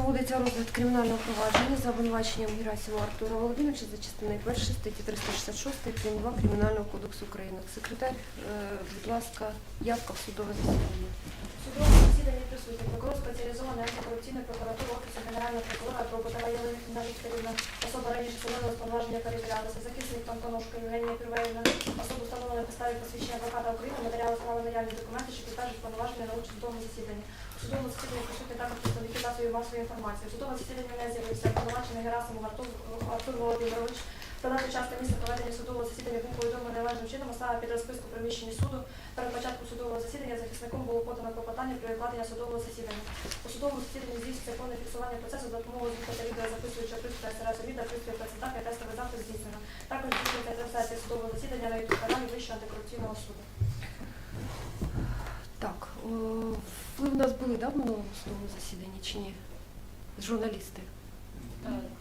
проводиться розгляд кримінального провадження за обвинуваченням Герасимова Артура Володимировича за частиною 1 статті 366 прим. 2 Кримінального кодексу України. Секретар, е, будь ласка, явка в судове засідання. Судовому засіданні присутні прокурор спеціалізованої антикорупційної прокуратури Офісу Генерального прокурора Єлена Вікторівна Вікторівна, особа раніше судового повноваження перевірялася, захисник Тонконожка Євгенія Пірвеївна, особу встановленої підставі посвідчення адвоката України, матеріали справи наявні документи, що підтверджують повноваження на участь в судовому засіданні. Судовому засіданні присутні також представники засобів масової інформації. У судовому засіданні не з'явився обвинувачений Герасимов Артур, Артур Володимирович. Подати час та місце проведення судового засідання був повідомлений належним чином, а саме під розписку приміщенні суду Перед початком судового засідання захисником було подано клопотання про відкладення судового засідання. У судовому засіданні здійснюється повне фіксування процесу за допомогою звука та відеозаписуючого пристрою СРС відео, пристрою ПЦДАК і тестовий запис здійснено. Також здійснюється трансляція судового засідання на YouTube каналі Вищого антикорупційного суду. Так, нас були да, в минулому судовому засіданні чи ні? Журналісти?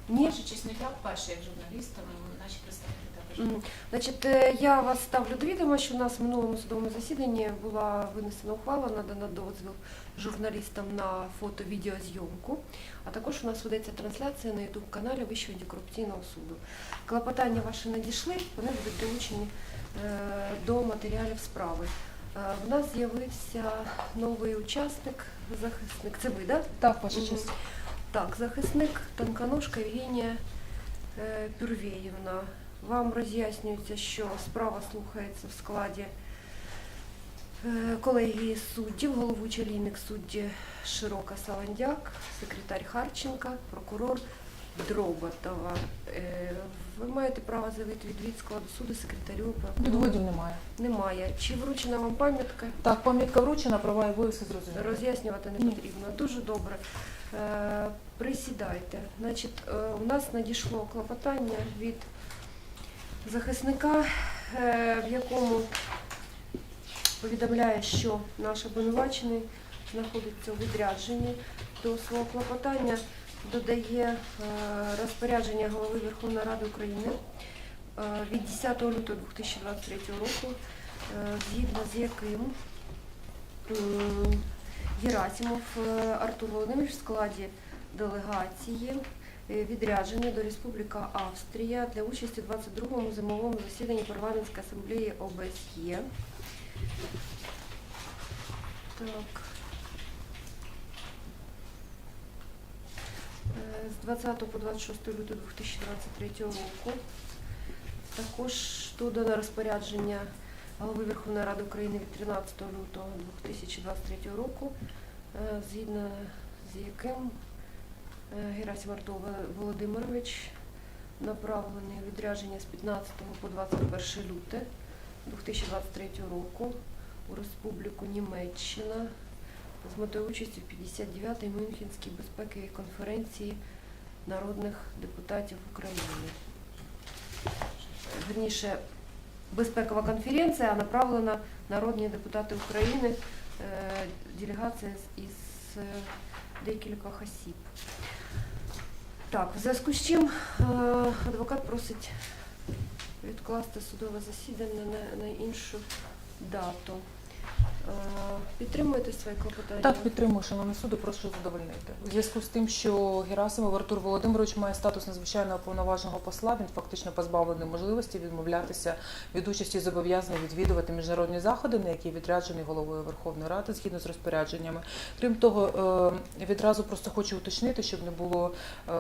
Ні? Ваша честь, не я вперше як журналіст, але наші представники також. М, Значить, е, я вас ставлю до відома, що у нас в минулому судовому засіданні була винесена ухвала, надана дозвіл журналістам на фото-відеозйомку, а також у нас ведеться трансляція на youtube каналі Вищого антикорупційного суду. Клопотання ваші надійшли, вони будуть долучені е, до матеріалів справи. Е, В нас з'явився новий учасник, захисник. Це ви, так? Так, ваша честь. Так, захисник Тонконожка Євгенія е, Пюрвєєвна. Вам роз'яснюється, що справа слухається в складі е, колегії суддів, головуючий лійник судді Широка Саландяк, секретар Харченка, прокурор Дроботова. Ви маєте право заявити відвід складу суду секретарю прокурора? Відводів немає. Немає. Чи вручена вам пам'ятка? Так, пам'ятка вручена, права і обов'язки зрозуміли. Роз'яснювати не Ні. потрібно. Дуже добре. Е, Присідайте. Значить, е, у нас надійшло клопотання від захисника, е, в якому повідомляє, що наш обвинувачений знаходиться у відрядженні. До свого клопотання додає е, розпорядження голови Верховної Ради України е, від 10 лютого 2023 року, е, згідно з яким Герасимов Артур Володимирович в складі делегації відряджений до Республіка Австрія для участі в 22-му зимовому засіданні парламентської асамблеї ОБСЄ. Так. З 20 по 26 лютого 2023 року. Також додано розпорядження голови Верховної Ради України від 13 лютого 2023 року, е, згідно з яким е, Герасим Артур Володимирович направлений у відрядження з 15 по 21 люте 2023 року у Республіку Німеччина з метою участі в 59-й Мюнхенській безпековій конференції народних депутатів України. Верніше, безпекова конференція направлена народні депутати України, е, делегація із е, декількох осіб. Так, в зв'язку з чим е, адвокат просить відкласти судове засідання на, на іншу дату. Е, Підтримуєте свої клопотання? Так, підтримую, шановний суду, прошу задовольнити. У зв'язку з тим, що Герасимов Артур Володимирович має статус надзвичайного повноважного посла, він фактично позбавлений можливості відмовлятися від участі зобов'язаний відвідувати міжнародні заходи, на які відряджений головою Верховної Ради згідно з розпорядженнями. Крім того, е, відразу просто хочу уточнити, щоб не було е,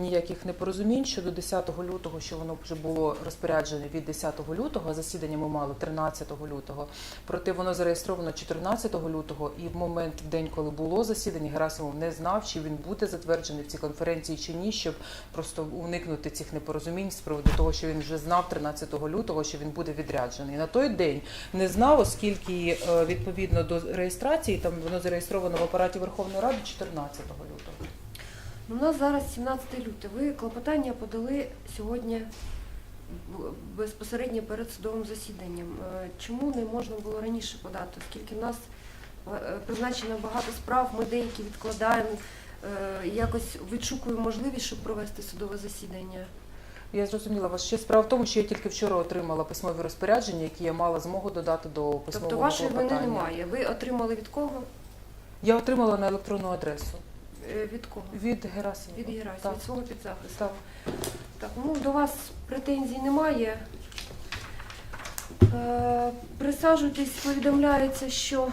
ніяких непорозумінь щодо 10 лютого, що воно вже було розпоряджене від 10 лютого, засідання ми мали 13 лютого. Проте воно зареєстровано 14 лютого, і в момент в день, коли було засідання, Герасимов не знав, чи він буде затверджений в цій конференції чи ні, щоб просто уникнути цих непорозумінь з приводу того, що він вже знав 13 лютого, що він буде відряджений. На той день не знав, оскільки е, відповідно до реєстрації там воно зареєстровано в апараті Верховної Ради 14 лютого. У нас зараз 17 люте. Ви клопотання подали сьогодні безпосередньо перед судовим засіданням. Е, Чому не можна було раніше подати? Оскільки в нас е, призначено багато справ, ми деякі відкладаємо, е, якось відшукуємо можливість, щоб провести судове засідання. Я зрозуміла вас. Ще справа в тому, що я тільки вчора отримала письмові розпорядження, які я мала змогу додати до письмового Тобто вашої вини немає. Ви отримали від кого? Я отримала на електронну адресу. Е, Від кого? Від Герасимова. Від Герасі, Так. від свого підзахисту. Так. Так, ну до вас претензій немає. Е, присаджуйтесь, повідомляється, що е,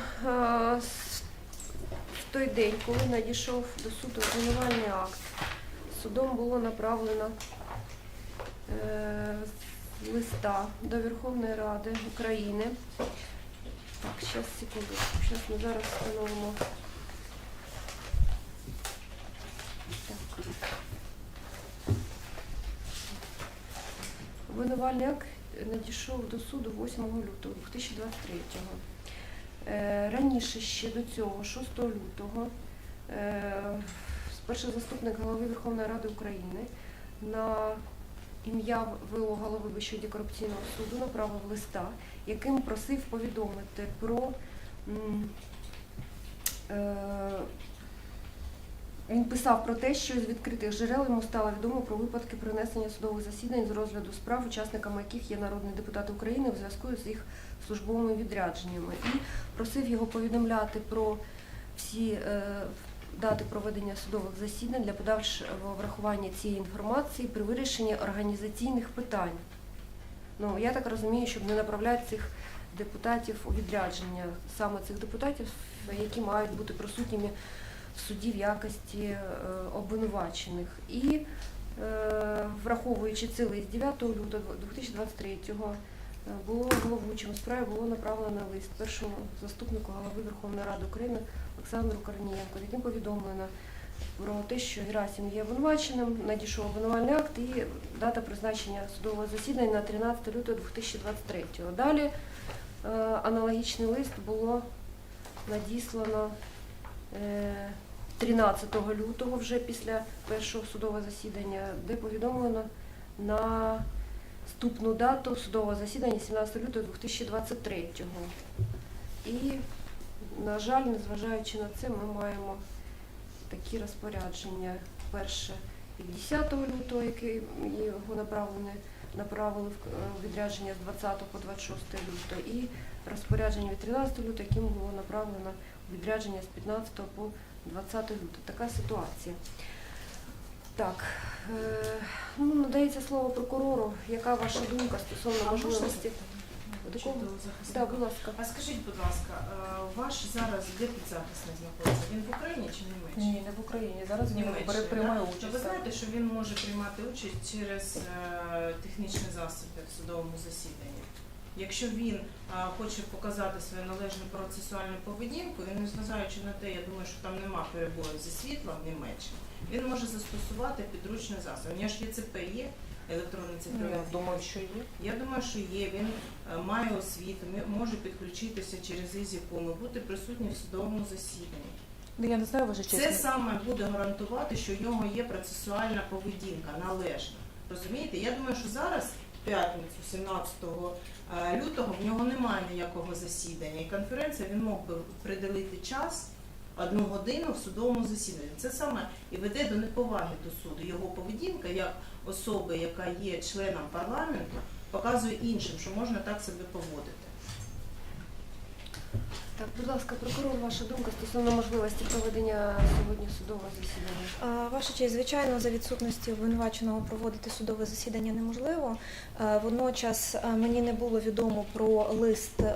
в той день, коли надійшов до суду обвинувальний акт, судом було направлено е, листа до Верховної Ради України. Так, зараз секунду. Зараз ми зараз встановимо. Обвинувальний акт надійшов до суду 8 лютого 2023-го. Е, Раніше ще до цього, 6 лютого, е, перший заступник голови Верховної Ради України на ім'я ВО голови Вищого антикорупційного суду направив листа, яким просив повідомити про е, він писав про те, що з відкритих джерел йому стало відомо про випадки принесення судових засідань з розгляду справ, учасниками яких є народні депутати України в зв'язку з їх службовими відрядженнями, і просив його повідомляти про всі е, дати проведення судових засідань для подальшого врахування цієї інформації при вирішенні організаційних питань. Ну я так розумію, щоб не направляти цих депутатів у відрядження, саме цих депутатів, які мають бути присутніми в суді в якості е, обвинувачених. І е, враховуючи це лист 9 лютого 2023-го, е, було головуючим справі було направлено лист першому заступнику голови Верховної Ради України Олександру Корнієнку, яким повідомлено про те, що Герасим є обвинуваченим, надійшов обвинувальний акт і дата призначення судового засідання на 13 лютого 2023-го. Далі аналогічний лист було надіслано 13 лютого, вже після першого судового засідання, де повідомлено на ступну дату судового засідання 17 лютого 2023-го. І, на жаль, незважаючи на це, ми маємо такі розпорядження. Перше від 10 лютого, яке його направлене, направили в е, відрядження з 20 по 26 лютого, і розпорядження від 13 лютого, яким було направлено відрядження з 15 по 20 лютого. Така ситуація. Так, е, ну, надається слово прокурору. Яка ваша думка стосовно можливості? Так, будь ласка. А скажіть, будь ласка, е, ваш зараз де підзахисний знаходиться? Він в Україні чи в Німеччині? Ні, не в Україні. Зараз він Німеччині, бере да? приймає То участь. ви знаєте, що він може приймати участь через е, технічні засоби в судовому засіданні. Якщо він хоче показати свою належну процесуальну поведінку, він незважаючи на те, я думаю, що там нема перебою зі світлом в Німеччині, він може застосувати підручний засіб. У нього ж ЄЦП є, електронний Ну, цифровий. Я думаю, що є. Я думаю, що є. Він має освіту, може підключитися через ізіком і бути присутній в судовому засіданні. Ну, Я не знаю, ваша Це саме буде гарантувати, що в нього є процесуальна поведінка належна. Розумієте? Я думаю, що зараз, п'ятницю, 17 е, лютого, в нього немає ніякого засідання. І конференція він мог би приділити час. Одну годину в судовому засіданні. Це саме і веде до неповаги до суду. Його поведінка як особи, яка є членом парламенту, показує іншим, що можна так себе поводити. Так, будь ласка, прокурор, ваша думка стосовно можливості проведення сьогодні судового засідання. Ваша честь, звичайно, за відсутності обвинуваченого проводити судове засідання неможливо. Е, Водночас е, мені не було відомо про лист е,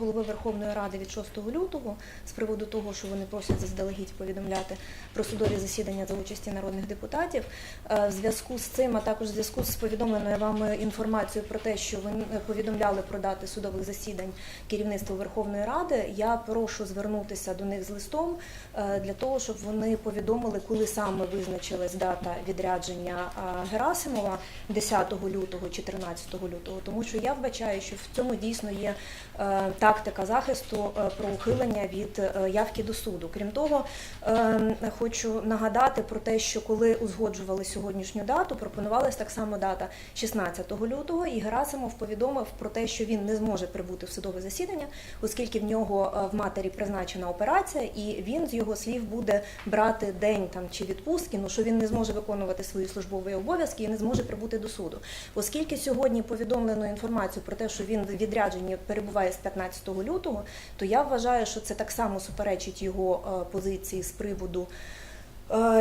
голови Верховної Ради від 6 лютого з приводу того, що вони просять заздалегідь повідомляти про судові засідання за участі народних депутатів. В зв'язку з цим, а також в зв'язку з повідомленою вами інформацією про те, що вони повідомляли про дати судових засідань керівництву Верховної Ради, я прошу звернутися до них з листом е, для того, щоб вони повідомили, коли саме визначилась дата відрядження е, Герасимова 10 лютого чи 13 лютого, тому що я вбачаю, що в цьому дійсно є е, тактика захисту про ухилення від явки до суду. Крім того, хочу нагадати про те, що коли узгоджували сьогоднішню дату, пропонувалась так само дата 16 лютого, і Герасимов повідомив про те, що він не зможе прибути в судове засідання, оскільки в нього е, в матері призначена операція, і він з його слів буде брати день там чи відпустки, ну що він не зможе виконувати свої службові обов'язки і не зможе прибути до суду. Оскільки сьогодні повідомлено інформацію про те, що він в відрядженні перебуває з 15 лютого, то я вважаю, що це так само суперечить його е, позиції з приводу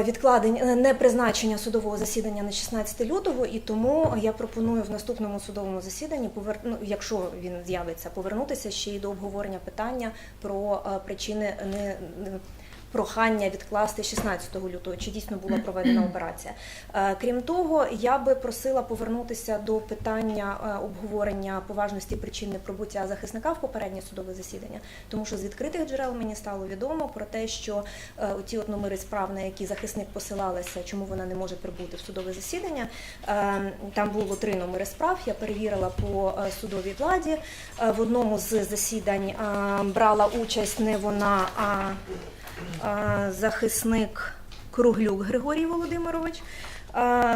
відкладення не призначення судового засідання на 16 лютого, і тому я пропоную в наступному судовому засіданні повер... ну, якщо він з'явиться, повернутися ще й до обговорення питання про е, причини не. Прохання відкласти 16 лютого, чи дійсно була проведена операція. Е, Крім того, я би просила повернутися до питання е, обговорення поважності причин неприбуття захисника в попереднє судове засідання, тому що з відкритих джерел мені стало відомо про те, що е, ті от номери справ, на які захисник посилалася, чому вона не може прибути в судове засідання. Там було три номери справ. Я перевірила по судовій владі. В одному з засідань брала участь не вона, а захисник Круглюк Григорій Володимирович.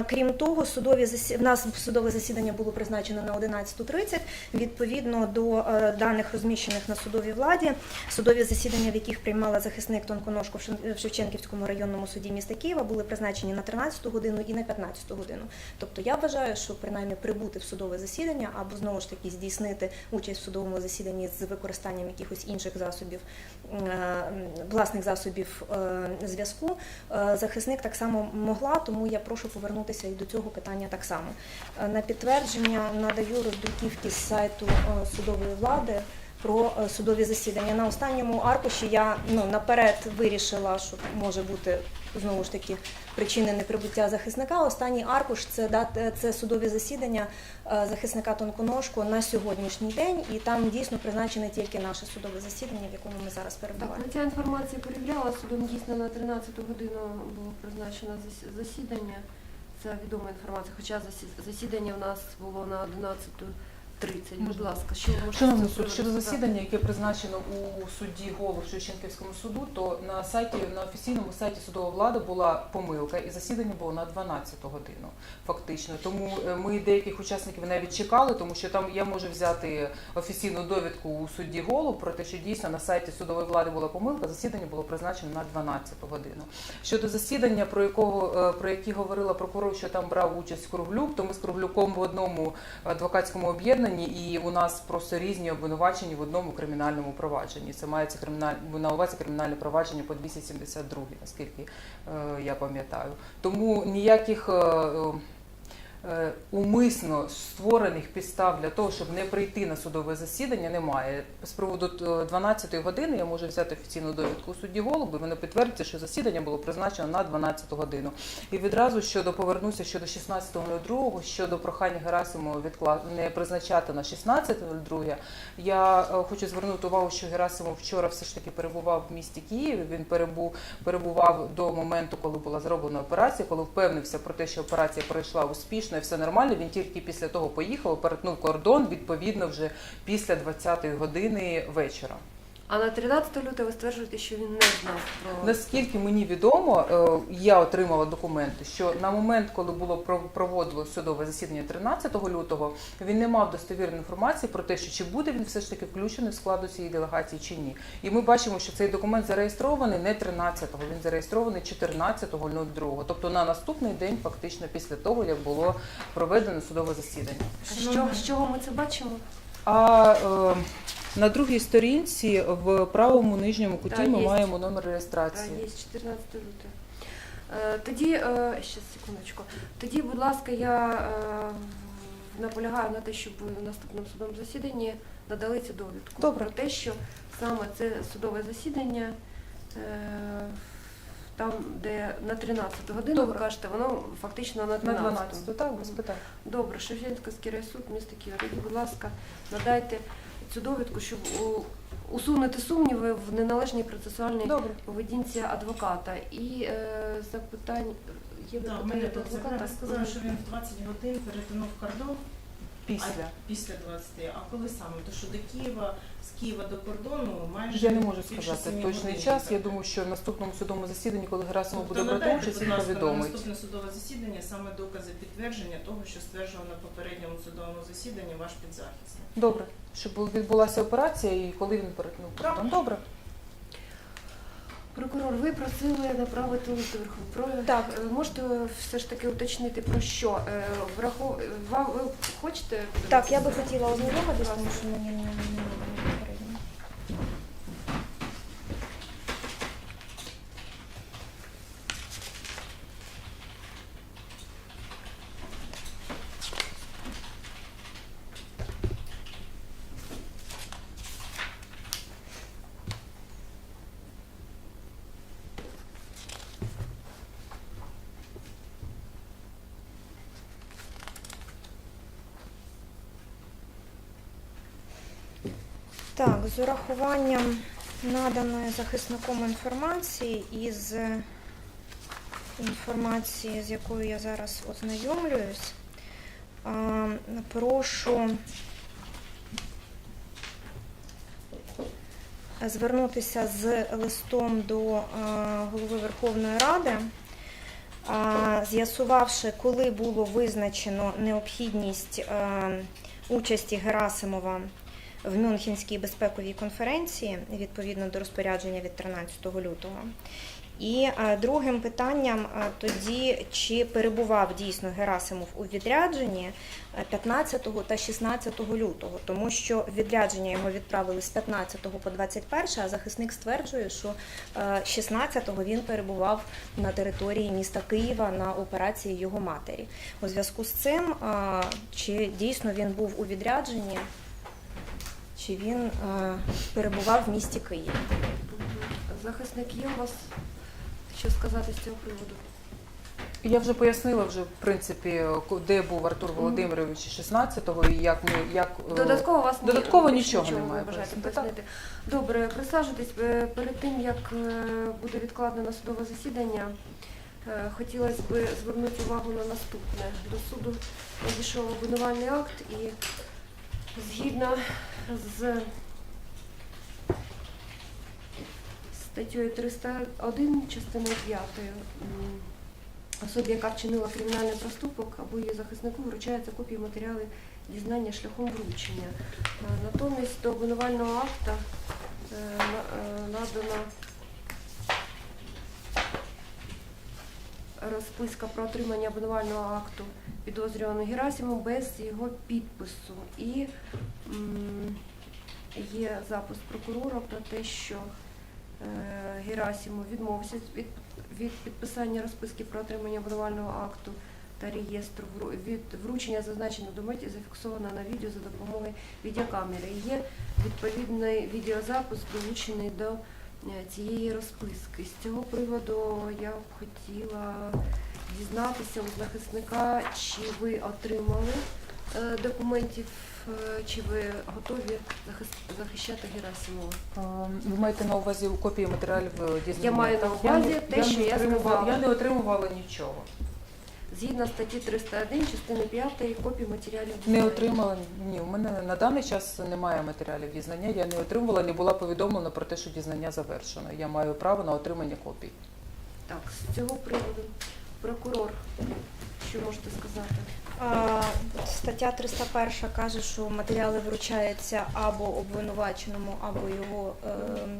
Крім того, судові в нас судове засідання було призначено на 11.30. Відповідно до е, даних розміщених на судовій владі, судові засідання, в яких приймала захисник Тонконожко в Шевченківському районному суді міста Києва, були призначені на 13 годину і на 15 годину. Тобто я вважаю, що принаймні прибути в судове засідання або знову ж таки здійснити участь в судовому засіданні з використанням якихось інших засобів, е, власних засобів е, зв'язку, захисник так само могла, тому я прошу повернутися і до цього питання так само. Е, На підтвердження надаю роздруківки з сайту е, судової влади. Про е, судові засідання на останньому аркуші я ну наперед вирішила, що може бути знову ж таки причини неприбуття захисника. Останній аркуш це дат- це судові засідання захисника тонконожку на сьогоднішній день, і там дійсно призначене тільки наше судове засідання, в якому ми зараз Так, перебуваємо. ну, ця інформація перевіряла судом дійсно на 13 годину було призначено зас- засідання. Це відома інформація, хоча засі- засідання в нас було на 11.30. Будь ласка, що ви можете Шановний суд, щодо приводу засідання, яке призначено у суді Голов Шевченківському суду, то на сайті на офіційному сайті судової влади була помилка, і засідання було на 12 годину, фактично. Тому е, ми деяких учасників навіть чекали, тому що там я можу взяти офіційну довідку у судді Голов про те, що дійсно на сайті судової влади була помилка. Засідання було призначено на 12 годину. Щодо засідання, про якого е, про які говорила прокурор, що там брав участь Круглюк, то ми з Круглюком в одному адвокатському об'єднанні, і у нас просто різні обвинувачені в одному кримінальному провадженні. Це мається криміналь... на увазі кримінальне провадження по 272, наскільки е, я пам'ятаю. Тому ніяких. Е, е, е, Умисно створених підстав для того, щоб не прийти на судове засідання, немає. З приводу е, 12-ї години я можу взяти офіційну довідку судді Голуби. Вони підтвердять, що засідання було призначено на 12 годину. І відразу щодо повернуся щодо 16.02, щодо прохання Герасимова відкла... не призначати на 16.02, я е, хочу звернути увагу, що Герасимов вчора все ж таки перебував в місті Києві. Він перебув перебував до моменту, коли була зроблена операція, коли впевнився про те, що операція пройшла успішно і все нормально. Він тільки після того поїхав, перетнув кордон відповідно вже після 20-ї години вечора. А на 13 лютого ви стверджуєте, що він не знав про Наскільки мені відомо, е, я отримала документи, що на момент, коли було про- проводило судове засідання 13 лютого, він не мав достовірної інформації про те, що чи буде він все ж таки включений в складу цієї делегації чи ні. І ми бачимо, що цей документ зареєстрований не 13-го, він зареєстрований 14.02, тобто на наступний день, фактично після того, як було проведено судове засідання. з чого, з чого ми це бачимо? А е, на другій сторінці в правому нижньому куті Та, ми є. маємо номер реєстрації. Є 14 лютого. Е, Тоді, е, ще секундочку. Тоді, будь ласка, я е, наполягаю на те, щоб в наступному судовому засіданні надали цю довідку Добре. про те, що саме це судове засідання, там, де на 13 годину, ви кажете, воно фактично на На 12. 12, так, без питань. Добре, Шевченківський райсуд, місто Києва. Тоді, будь ласка, надайте цю довідку, щоб у- усунути сумніви в неналежній процесуальній Добре. поведінці адвоката. І е, запитань є Да, мене до адвоката. сказали, що він в 20 годин перетинув кордон. Після. А після 20. А коли саме? То що до Києва, з Києва до кордону майже Я не можу більше сказати семи точний годин час. їхати. Я думаю, що в наступному судовому засіданні, коли Герасимов буде Тобто надайте, участь, будь він ласка, на повідомить. наступне судове засідання саме докази підтвердження того, що стверджував на попередньому судовому засіданні ваш підзахисний. Добре, щоб відбулася операція і коли він перетнув кордон. Добре. Прокурор, ви просили направити лист до Верховної Так. Е, Можете все ж таки уточнити про що? Е, врахов... Ви хочете? Так, я би хотіла ознайомитися, тому що мені Так, з урахуванням наданої захисником інформації із інформації, з якою я зараз ознайомлююсь, прошу звернутися з листом до голови Верховної Ради, з'ясувавши, коли було визначено необхідність участі Герасимова в Мюнхенській безпековій конференції відповідно до розпорядження від 13 лютого. І е, другим питанням е, тоді, чи перебував дійсно Герасимов у відрядженні е, 15 та 16 лютого, тому що відрядження його відправили з 15 по 21, а захисник стверджує, що е, 16-го він перебував на території міста Києва на операції його матері. У зв'язку з цим, е, чи дійсно він був у відрядженні, чи він е, перебував в місті Києві. Захисник є у вас що сказати з цього приводу? Я вже пояснила вже в принципі, де був Артур Володимирович 16-го і як ми як е, Додатково у вас додатково більше нічого ви немає бажаєте пояснити. Добре, присаджуйтесь. Е, Перед тим як е, буде відкладено судове засідання, хотілося б звернути увагу на наступне. До суду надійшов обвинувальний акт і згідно з статтею 301 частиною 5 особі, яка вчинила кримінальний проступок або її захиснику вручається копії матеріалів дізнання шляхом вручення. Е, Натомість до обвинувального акта е, е, надано розписка про отримання обвинувального акту підозрюваного Герасиму без його підпису. І є запис прокурора про те, що е, Герасимов відмовився від, підписання розписки про отримання обвинувального акту та реєстру від вручення зазначеного документі зафіксовано на відео за допомогою відеокамери. Є відповідний відеозапис долучений до е, цієї розписки. З цього приводу я б хотіла дізнатися у захисника, чи ви отримали е, документів, е, чи ви готові захищати Герасимова. Е, Ви маєте на увазі копії матеріалів дізнання? Я маю на увазі не- те, не що я сказала. Я не отримувала нічого. Згідно статті 301 частини 5 копії матеріалів Не отримала ні. У мене на даний час немає матеріалів дізнання. Я не отримувала, не була повідомлена про те, що дізнання завершено. Я маю право на отримання копій. Так, з цього приводу прокурор, що можете сказати? Стаття 301 каже, що матеріали вручаються або обвинуваченому, або його е,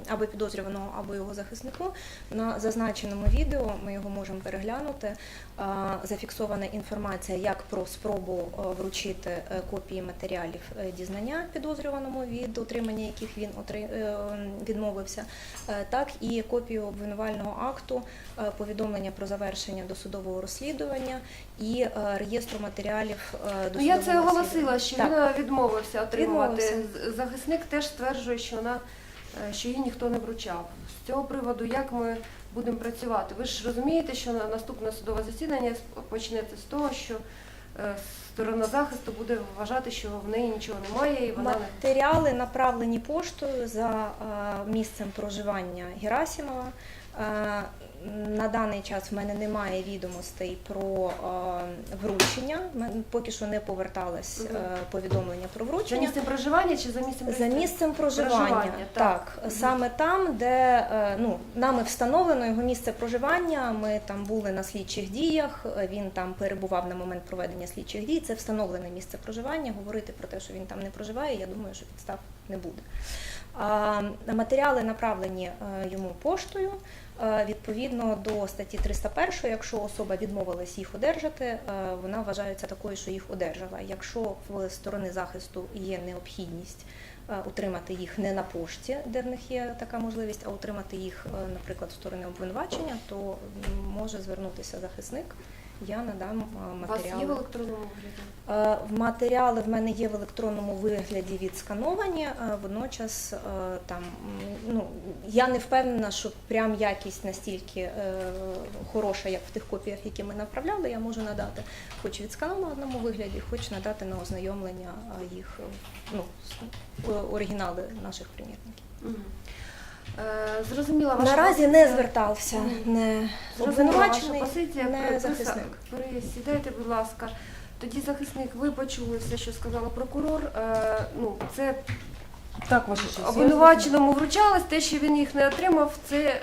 або підозрюваному, або його захиснику. На зазначеному відео ми його можемо переглянути. Зафіксована інформація як про спробу е, вручити е, копії матеріалів е, дізнання підозрюваному, від отримання яких він відмовився, так і копію обвинувального акту, повідомлення про завершення досудового розслідування і реєстру матеріалів е, Ну, я це оголосила, що Так. він відмовився отримувати. Відмовився. Захисник теж стверджує, що вона е, що її ніхто не вручав. З цього приводу, як ми будемо працювати? Ви ж розумієте, що на наступне судове засідання почнеться з того, що е, сторона захисту буде вважати, що в неї нічого немає, і вона Матеріали направлені поштою за місцем проживання Герасимова. На даний час в мене немає відомостей про е, вручення. Мен- Поки що не поверталось е, повідомлення про за вручення. місцем проживання чи за місцем За місцем проживання, Проживання, так. так, саме там, де е, ну нами встановлено його місце проживання. Ми там були на слідчих діях. Він там перебував на момент проведення слідчих дій. Це встановлене місце проживання. Говорити про те, що він там не проживає, я думаю, що підстав не буде. Матеріали направлені йому поштою. Е, Відповідно до статті 301, якщо особа відмовилась їх одержати, е, вона вважається такою, що їх одержала. Якщо в сторони захисту є необхідність е, утримати їх не на пошті, де в них є така можливість, а утримати їх, наприклад, в сторони обвинувачення, то може звернутися захисник я надам е, У вас є в електронному вигляді? Е, матеріали в мене є в електронному вигляді відскановані. е, Водночас е, там ну я не впевнена, що прям якість настільки хороша, як в тих копіях, які ми направляли. Я можу надати, хоч відсканованому вигляді, хоч надати на ознайомлення їх ну оригінали наших примірників. Е, Зрозуміла ваша Наразі не звертався, не Зрозуміла ваша позиція. не захисник. Присідайте, будь ласка. Тоді захисник, ви почули все, що сказала прокурор. Е, ну, це Так, ваша честь. обвинуваченому вручалось, те, що він їх не отримав, це, е.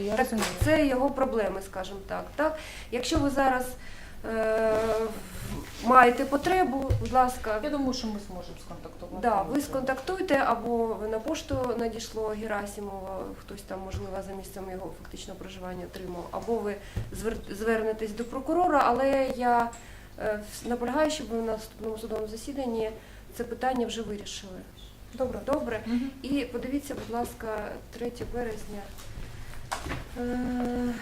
Я так, розумію. це його проблеми, скажімо так. так. Якщо ви зараз маєте потребу, будь ласка, Я думаю, що ми зможемо сконтактувати. Да, ви сконтактуйте або на пошту надійшло Герасимова, хтось там, можливо, за місцем його фактичного проживання отримав, або ви звернетесь до прокурора, але я е, наполягаю, щоб ви на наступному судовому засіданні це питання вже вирішили. Добре, добре. Мгм. І подивіться, будь ласка, 3 березня, е,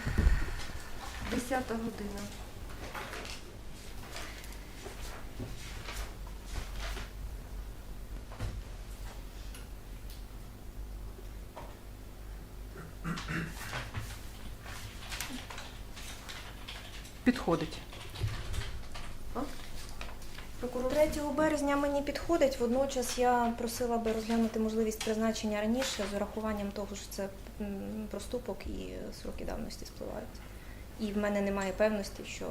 10 година. Підходить. 3 березня мені підходить. Водночас я просила би розглянути можливість призначення раніше з урахуванням того, що це проступок і сроки давності спливають. І в мене немає певності, що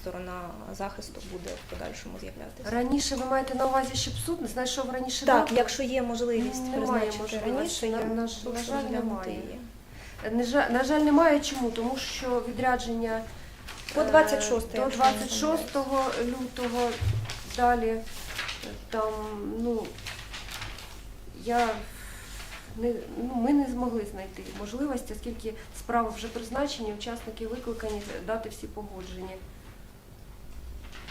сторона захисту буде в подальшому з'являтися. Раніше ви маєте на увазі, щоб суд не знайшов раніше Так, дату? якщо є можливість Немає призначити можливості. раніше, На- я на на жаль, немає. її. На жаль, немає чому, тому що відрядження По е, 26, до 26 лютого далі там, ну я не, ну, ми не змогли знайти можливості, оскільки справи вже призначені, учасники викликані дати всі погоджені.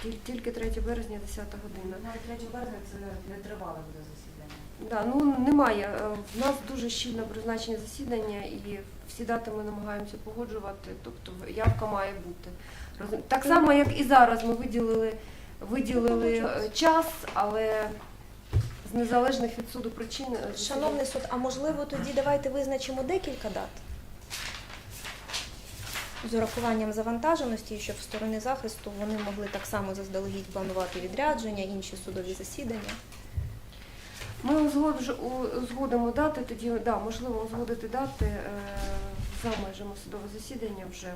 Тіль- Тільки 3 березня, 10 година. Навіть 3 березня це не тривале буде засідання. Да, ну немає. Е, В нас дуже щільно призначення засідання і всі дати ми намагаємося погоджувати, тобто явка має бути. Так само, як і зараз ми виділили, виділили е, час, але з незалежних від суду причин. е, Шановний суд, а можливо тоді давайте визначимо декілька дат з урахуванням завантаженості, щоб в сторони захисту вони могли так само заздалегідь планувати відрядження, інші судові засідання. Ми узгодимо дати, тоді да, можливо узгодити дати е, за межами судового засідання вже.